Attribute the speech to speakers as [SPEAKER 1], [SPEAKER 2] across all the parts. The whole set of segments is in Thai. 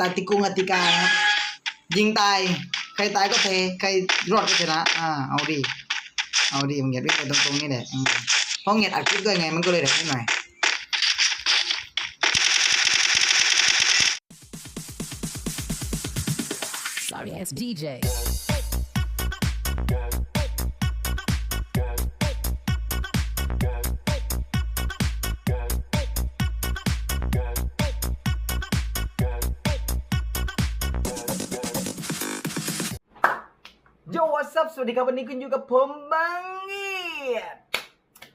[SPEAKER 1] ตติกุงอติกานะครับยิงตาย ใครตายก็เทใครรอดก็ชนะ อ่า เอาดิเอาดิมึงเหยียดวิ่งไปตรงๆนี่แหละเพราะเหยียดอัดคลิปด้วยไงมันก็เลยแบบนิดหน่อย
[SPEAKER 2] Sorry ass DJ.
[SPEAKER 1] วัสวัสดีครับวันนี้คุณอยู่กับผมบังเงียด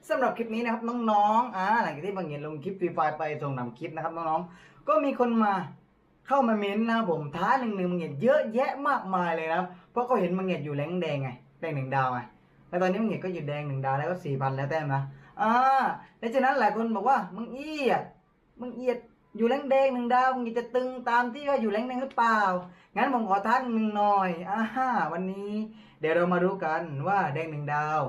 [SPEAKER 1] สำหรับคลิปนี้นะครับน้องๆอ่าหลังจากที่บังเงียดลงคลิปฟรีไฟไปส่งนำคลิปนะครับน้องๆก็มีคนมาเข้ามาเม้นต์นะผมท้าหนึ่งหนึ่งบังเงียดเยอะแยะมากมายเลยนะครับเพราะเขาเห็นบังเงียดอยู่แรงแดงไงแดงหนึ่งดาวไงแล้วตอนนี้บังเงียดก็อยู่แดงหนึ่งดาวแล้วก็สี่พันแล้วแต้มนะอ่าและฉะนั้นหลายคนบอกว่ามึงเอียดมึงเอียด อยู่แรงแดงหนึ่งดาวมึงจะตึงตามที่ว่าอยู่แรงแดงหรือเปล่า งั้นผมขอท้านหนึ่งหน่อยอ่าฮ่าวันนี้ เดี๋ยวเรามารู้กันว่าแดงหนึ่งดาว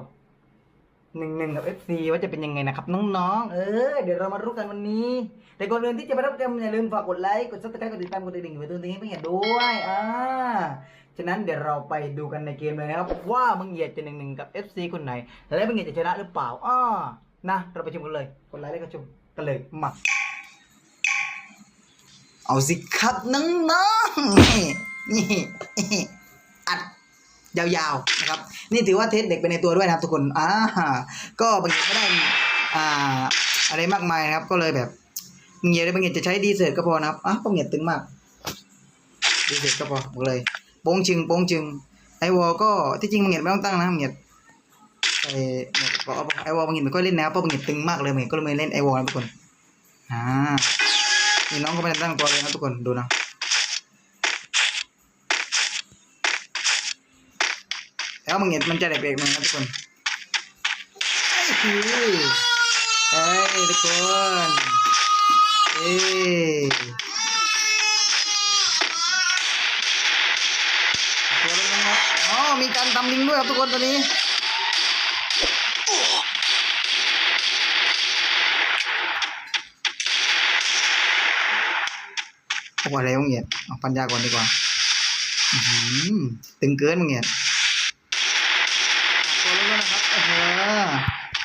[SPEAKER 1] หนึ่งหนึ่งกับ FC ว่าจะเป็นยังไงนะครับน้องๆ เออ เดี๋ยวเรามารู้กันวันนี้ แต่ก่อนอื่นที่จะไปรับชมอย่าลืมฝากกดไลค์กดซับสไครต์กดติดตามกดกระดิ่งไว้ตรงนี้ไม่เห็นด้วยอ่าฉะนั้นเดี๋ยวเราไปดูกันในเกมเลยนะครับ ว่ามึงเหยียดจะหนึ่งหนึ่งกับ FC คนไหน และมึงเหยียดจะชนะหรือเปล่าอ้อนะ เราไปชมกันเลยกดไลค์แล้วก็ชมกันเลยมา เอาสิครับน้องๆนี่นี่อัดยาวๆนะครับ นี่ถือว่าเทสเด็กไปในตัวด้วยนะครับทุกคนอ่าก็บางทีไม่ได้อ่าอะไรมากมายนะครับ ก็เลยแบบบางทีบางทีจะใช้ดีเซลก็พอนะครับอะบางทีตึงมากดีเซลก็พอบอกเลยโป้งชึงโป้งชึงไอวอลก็ที่จริงบางทีไม่ต้องตั้งนะบางทีใส่หมวกเกราะไอวอลบางทีมันก็เล่นแนวเพราะบางทีตึงมากเลยบางทีก็เลยไม่เล่นไอวอลนะทุกคนอ่า นี่น้องก็ไม่ได้ตั้งตัวเลยนะทุกคนดูนะแล้วมึงเห็นมันจะได้เบรกมึงนะทุกคนเอ้ยทุกคนเอ้ยตัวลงนะครับอ๋อมีการทำลิงด้วยครับทุกคนตอนนี้ เอาอะไรมึงเงียเอาปัญญาก่อนดีกว่าอื้อหือตึงเกินมึงเงียตัวล้วนๆนะครับโอ้โห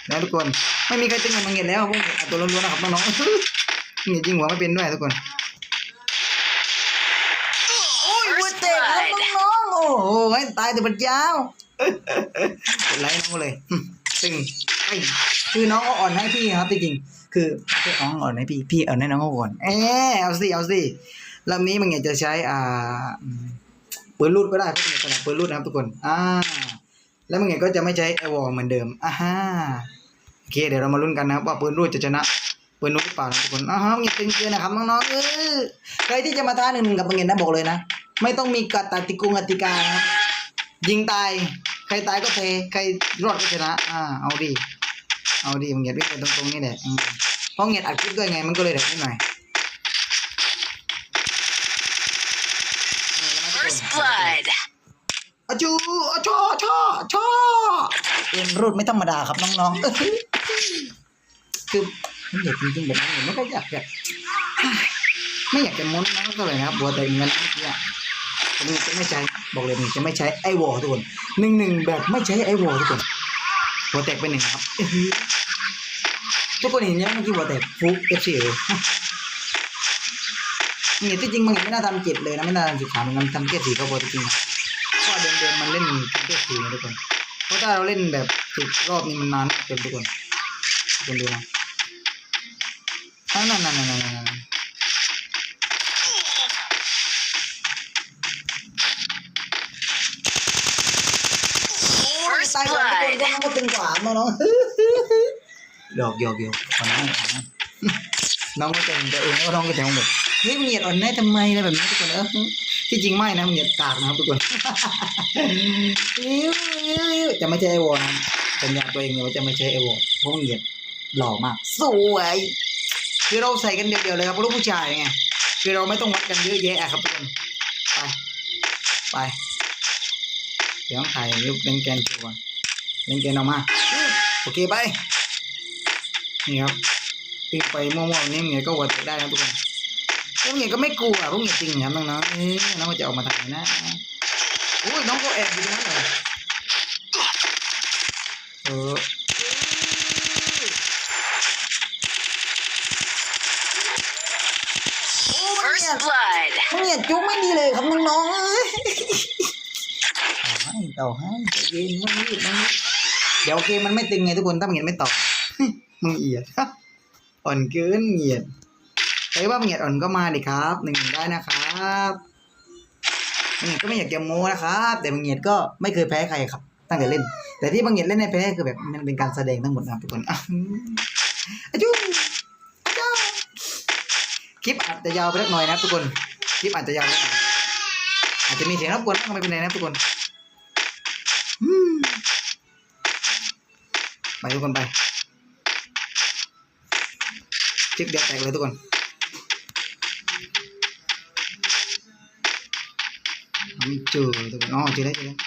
[SPEAKER 1] แล้วทุกคนไม่มีใครตึงกับมังเงียดแล้วพวกเอาตัวล้วนๆนะครับน้องๆเงียดจริงหัวไม่เป็นด้วยทุกคนโอ้ยหัวเตะครับน้องๆโอ้โหให้ตายแต่บัดยาวกดไลค์น้องเลยตึงไอ้คือน้องก็อ่อนให้พี่ครับจริงๆคือไม่ใช่น้องอ่อนให้พี่พี่อ่อนให้น้องก็อ่อนเออเอาสิเอาสิ ลำนี้มันเงียจะใช้อ่าปืนรูดก็ได้เพราะมันเป็นขนาดปืนรูดนะครับทุกคนอ่าแล้วมึงเห็นก็จะไม่ใช้ไอวอลเหมือนเดิมอ่าฮะโอเคเดี๋ยวเรามาลุ้นกันนะครับว่าปืนรูดจะชนะปืนรูดหรือเปล่านะทุกคนอ่าฮะมึงอย่าตึงเกินนะครับน้องๆเออใครที่จะมาท้าหนึ่งกับมึงเห็นนะบอกเลยนะ ไม่ต้องมีกติกุงกติกานะครับยิงตายใครตายก็เทใครรอดก็ชนะอ่าเอาดิเอาดิมึงเหยียดวิ่งไปตรงๆนี่แหละเพราะเหยียดอัดคลิปด้วยไงมันก็เลยแบบนิดหน่อยนี่แล้วนะทุกคน
[SPEAKER 2] First blood.
[SPEAKER 1] อาจูอาชอชอชอเอ็นรูดไม่ธรรมดาครับน้องๆเอ้ยคือไม่อยากจริงๆแบบนี้ไม่ก็อยากแบบไม่อยากจะม้วนนะก็เลยนะครับบัวแต่เงินเมื่อกี้อะผมจะไม่ใช้บอกเลยผมจะไม่ใช้ไอวอลทุกคนหนึ่งหนึ่งแบบไม่ใช้ไอวอลทุกคนหัวแตกไปหนึ่งครับ ทุกคนเห็นยังเมื่อกี้หัวแตกฟุกเอฟซีเลย นี่ที่จริงมันไม่น่าทำเจ็ดเลยนะไม่น่าทำสิบสามมันทำแค่สี่ก็พอจริงๆนะเพราะเดิมเดิมมันเล่นแค่สี่นะทุกคนเพราะถ้าเราเล่นแบบสิบรอบนี้มันนานเกินทุกคนทุกคนดูนะนั่นนั่นนั่นนั่นตายก่อนทุกคนก็ต้องตึงกว่าน้องๆหยอกหยอกหยอกขอน้องขอน้องน้องก็เห็นตัวเองก็น้องก็จะมองแบบ เฮ้ยมึงเหยียดอ่อนแน่ทำไมอะไรแบบนี้ทุกคนเออที่จริงไม่นะมึงเหยียดกากนะครับทุกคนอิ๊วอิ๊วจะไม่ใช่ไอวอนะสัญญาตัวเองเลยว่าจะไม่ใช่ไอวอเพราะมันเหยียดหล่อมาก สวยคือเราใส่กันเดียวๆเลยครับเพราะลูกผู้ชายไงคือเราไม่ต้องวัดกันเยอะแยะครับทุกคนไปไปเดี๋ยวต้องถ่ายรูปเล่นแกนตัวก่อนเล่นแกนออกมาโอเคไปนี่ครับปิ้งไปมั่วๆนี่ไงก็วัดได้นะทุกคน พวกเงียก็ไม่กลัวพวกเงียจริงนะครับน้องๆเอ๊ะน้องก็จะออกมาทางไหนนะอุ้ยน้องก็แอบอยู่ตรงนั้นเลยเออโอ้มัน
[SPEAKER 2] First
[SPEAKER 1] เนี่ย
[SPEAKER 2] blood.
[SPEAKER 1] มันเนี่ยจุกไม่ดีเลยครับน้องๆเอ้ยต่อให้ต่อให้ใจเย็นไม่รีบไม่รีบเดี๋ยวเกมมันไม่ตึงไงทุกคนถ้ามึงเห็นไม่ต่อมึงเอียดอ่อนเกินเหยียด ใครว่ามึงเหยียดอ่อนก็มาดิครับหนึ่งได้นะครับมึงเหยียดก็ไม่อยากจะโม้นะครับ แต่มึงเหยียดก็ไม่เคยแพ้ใครครับ ตั้งแต่เล่น แต่ที่บางเหยียดเล่นในแพ้คือแบบมันเป็นการแสดงทั้งหมดนะทุกคนอะอะจุ๊อะจ้าคลิปอาจจะยาวไปสักหน่อยนะทุกคน คลิปอาจจะยาวไปหน่อยอาจจะมีเสียงรบกวนบ้างไม่เป็นไรนะทุกคนไปทุกคนไปคลิปเดียวแตกเลยทุกคน ไม่เจอทุกคนอ๋อเจอแล้วเจอแล้ว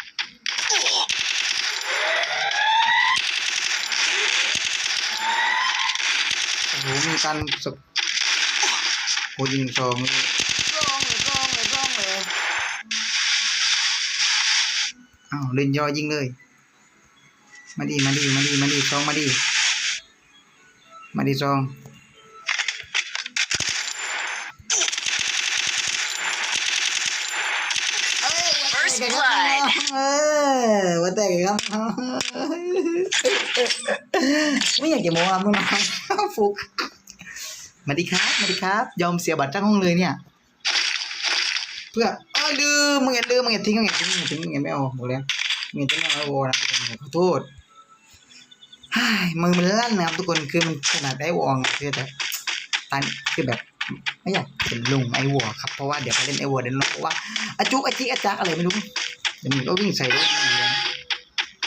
[SPEAKER 1] โอ้โหมีการสกโหยิงซองเลยซองเลยซองเลยซองเลยอ้าวเล่นยอยิงเลย มาดีมาดีมาดีมาดีซองมาดี มาดีซอง
[SPEAKER 2] First
[SPEAKER 1] เออว่าแต่ครับไม่อยากจะโม้ครับน้องฟุกมาดีครับมาดีครับ ยอมเสียบัตรจ้างห้องเลยเนี่ย เพื่อเออลืมมึงอย่าลืมมึงอย่าทิ้งมึงอย่าทิ้งมึงอย่าทิ้งมึงอย่าไม่เอาบอกแล้วมึงอย่าทิ้งเอาไว้โวนะขอโทษมือมันลั่นนะครับทุกคนคือมันขนาดได้วองอะคือแบบตันคือแบบไม่อยากเป็นลุงไอ้วัวครับเพราะว่าเดี๋ยวเขาเล่นไอ้วัวเดี๋ยวน้อว่าอาจุกอาจิอาจักอะไรไม่รู้ ดี๋ยวมันก็วิ่งใส่รถอย่างเดียว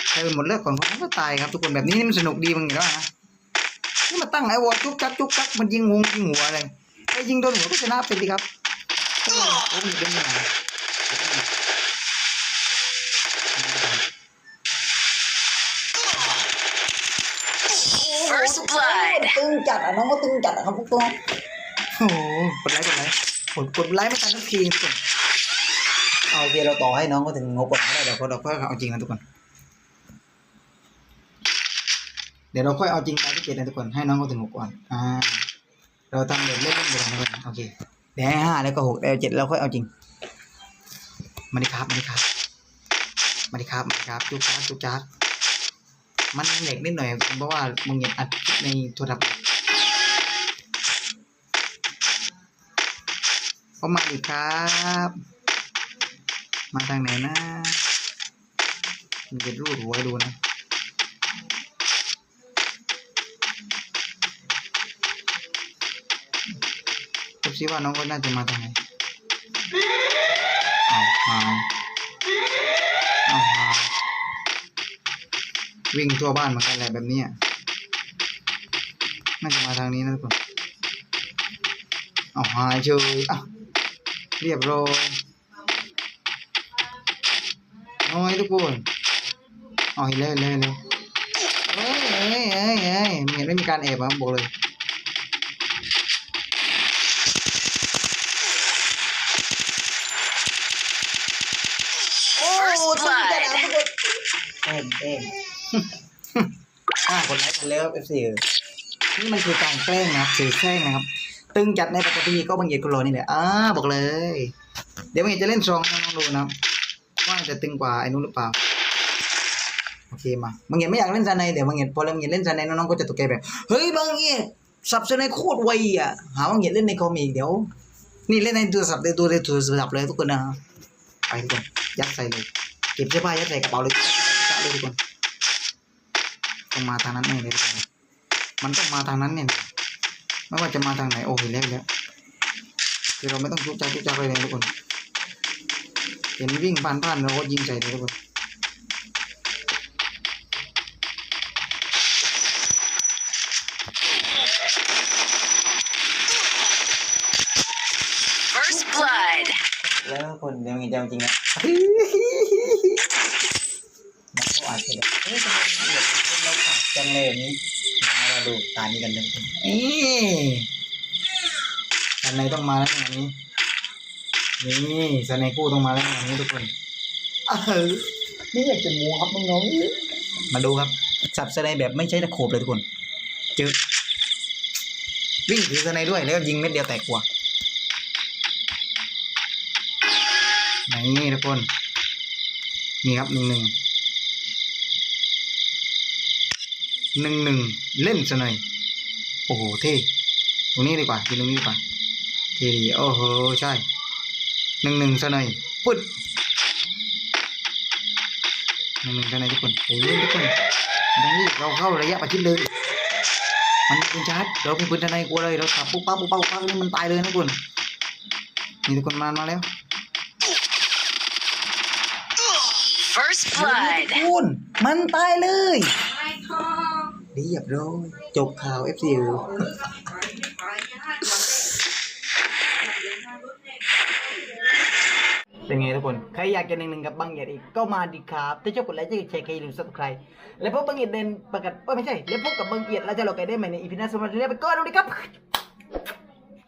[SPEAKER 1] ใครเป็นหมดเลือดก่อนคนนั้นก็ตายครับทุกคนแบบนี้นี่มันสนุกดีมึงเห็นแล้วนะนี่มาตั้งไอ้วัวจุกจักจุกจักมันยิงงงยิงหัวอะไรไอ้ยิงโดนหัวก็ชนะเป็นดีครับโอ้โหมันเป็นยังไง
[SPEAKER 2] First blood.
[SPEAKER 1] ตึงจัดอะน้องก็ตึงจัดอะครับพวกตัวโอ้โหกดไลค์กดไลค์กดกดไลค์ไม่ทันทุกทีทุกคน เอาโอเคเราต่อให้น้องก็ถึงงบก่อนไม่ได้เดี๋ยวเราค่อยเอาจริงนะทุกคน เดี๋ยวเราค่อยเอาจริงตามที่เกตนะทุกคนให้น้องก็ถึงหกก่อนอ่าเราทำเด็กเล่นเล่นเล่นนโอเคเดี๋ยวให้ห้าแล้วก็หกแล้วเจ็ดแล้วค่อยเอาจริงมาดิครับมาดิครับมาดิครับมาดิครับจุกจักจุกจักมันเหล็กนิดหน่อยเพราะว่ามึงเห็นอัดในโทรศัพท์เข้ามาอีกครับ มาทางไหนนะมันจะรูดหัวให้ดูนะดูซิว่าน้องก็น่าจะมาทางไหนเอาหายเอาหายวิ่งทั่วบ้านเหมือนกันแหละแบบนี้น่าจะมาทางนี้นะทุกคนเอาหายเฉยอะเรียบร้อย น้อยทุกคนเอาเห็นเลยเห็นเลยเห็นเลยเฮ้ยเฮ้ยเฮ้ยเฮ้ยไม่เห็นไม่มีการแอบอะบอกเลยโอ้
[SPEAKER 2] First
[SPEAKER 1] ตึงจัด
[SPEAKER 2] blood
[SPEAKER 1] อะทุกคนเต้นเต้นอ่ากดไลค์กันแล้วเอฟซีนี่มันคือการแกล้งนะครับสื่อแกล้งนะครับ ตึงจัดในปกติก็บางเหยียดกุโลนี่แหละอ่าบอกเลย เดี๋ยวบางเหยียดจะเล่นซองให้น้องๆดูนะครับ ว่าจะตึงกว่าไอ้นู้นหรือเปล่าโอเคมาบางเหยียไม่อยากเล่นซานในเดี๋ยวบางเหยียพอบางเหยียเล่นซานในน้องๆก็จะตกใจแบบเฮ้ยบางเหยียสับซาในโคตรไวอะหาบางเหยียเล่นในคอมอีกเดี๋ยว นี่เล่นในโทรศัพท์ในตัวในโทรศัพท์เลยทุกคนนะไปทุกคนยัดใส่เลยเก็บเสื้อผ้ายัดใส่กระเป๋าเลยจ้าเลยทุกคนต้องมาทางนั้นแน่เลยมันต้องมาทางนั้นเนี่ยไม่ว่าจะมาทางไหนโอ้เห็นแล้วเห็นแล้วคือเราไม่ต้องจุกจักจุกจักเลยนะทุกคน เห็นวิ่งผ่านผ่านเราก็ยิงใส่เลยทุกคน
[SPEAKER 2] First blood.
[SPEAKER 1] แล้วคนเดี๋ยวมีจะจริงนะมันก็อาจจะแบบเฮ้ยทำไมแบบเราขาดจังเลยแบบนี้มาเราดูตานี้กันทุกคนเอ๊ะตสันในต้องมาแล้วอย่างนี้ นี่สันในกู้ต้องมาแล้วอย่างนี้ทุกคนเออนี่อยากจะมูครับน้องๆมาดูครับ สับสไนแบบไม่ใช่ตะโขบเลยทุกคน เจอวิ่งถือสไนด้วยแล้วยิงเม็ดเดียวแตกกว่านี่ทุกคน นี่ครับหนึ่งหนึ่งหนึ่งหนึ่งเล่นสไนโอ้โหเท่ตรงนี้ดีกว่าทีตรงนี้ดีกว่าเท่ดีโอ้โหใช่ หนึ่งหนึ่งสไนปึ๊ดหนึ่งหนึ่งสไนทุกคนเฮ้ยทุกคนตรงนี้เราเข้าระยะประชิดเลยมันเป็นชาร์จเราเป็นปืนทนายกลัวเลยเราขับปุ๊บปั๊บปุ๊บปั๊บปุ๊บปั๊บนี่มันตายเลยนะทุกคนนี่ทุกคนมามาแล้ว
[SPEAKER 2] First
[SPEAKER 1] ทุ
[SPEAKER 2] blood.
[SPEAKER 1] กคนมันตายเลยเรียบร้อยจบข่าว FC เป็นไงทุกคน ใครอยากจะหนึ่งหนึ่งกับบางเหยียดอีกก็มาดีครับ ถ้าชอบกดไลค์จะแชร์ใครอย่าลืม subscribe แล้วพบบังเหยียดเดินประกาศเอ้ยไม่ใช่ แล้วพบกับบางเหยียดเราจะหลอกกันได้ใหม่ในอีพีหน้าสำหรับวันนี้ไปก่อนสวัสดีครับ